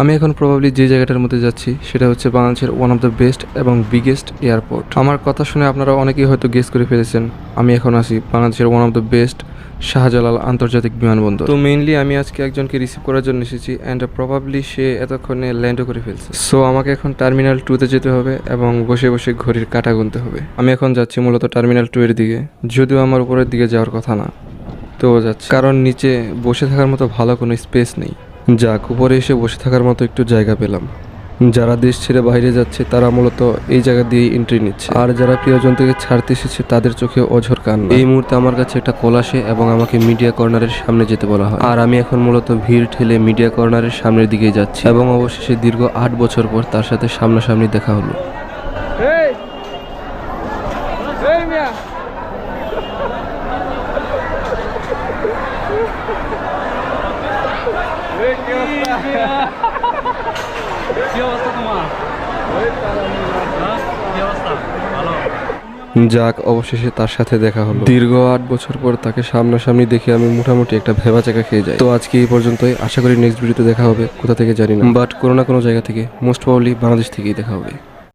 আমি এখন প্রবাবলি যে জায়গাটার মধ্যে যাচ্ছি, সেটা হচ্ছে বাংলাদেশের ওয়ান অফ দ্য বেস্ট এবং বিগেস্ট এয়ারপোর্ট আমার কথা শুনে আপনারা অনেকেই হয়তো গেস করে ফেলেছেন, আমি এখন আসি বাংলাদেশের one of the best Shahjalal আন্তর্জাতিক বিমানবন্দর। তো মেইনলি আমি আজকে একজনকে রিসিভ করার জন্য এসেছি অ্যান্ড প্রবাবলি সে এতক্ষণে ল্যান্ডও করে ফেলছে। সো আমাকে এখন টার্মিনাল টুতে যেতে হবে এবং বসে বসে ঘড়ির কাটা গুনতে হবে। আমি এখন যাচ্ছি মূলত টার্মিনাল টু এর দিকে, যদিও আমার উপরের দিকে যাওয়ার কথা না। তো যাচ্ছে। কারণ নিচে বসে থাকার মতো ভালো কোনো স্পেস নেই। যাক উপরে এসে বসে থাকার মতো একটু জায়গা পেলাম। যারা দেশ ছেড়ে বাইরে যাচ্ছে তারা মূলত এই জায়গা দিয়ে এন্ট্রি নিচ্ছে। আর যারা প্রিয়জন থেকে ছাড়তে এসেছে তাদের চোখে অঝর কান এই মুহূর্তে আমার কাছে একটা কল আসে এবং আমাকে মিডিয়া কর্নারের সামনে যেতে বলা হয়। আর আমি এখন মূলত ভিড় ঠেলে মিডিয়া কর্নারের সামনের দিকে যাচ্ছি। এবং অবশেষে দীর্ঘ আট বছর পর তার সাথে সামনাসামনি দেখা হলো। যাক, অবশেষে তার সাথে দেখা হলো। দীর্ঘ আট বছর পর তাকে সামনাসামনি দেখে আমি মোটামুটি একটা ভেবা চাকা খেয়ে যাই। তো আজকে এই পর্যন্তই। আশা করি নেক্সট ভিডিওতে দেখা হবে। কোথা থেকে জানি না। বাট কোনো না কোনো জায়গা থেকে মোস্ট প্রবলি বাংলাদেশ থেকেই দেখা হবে।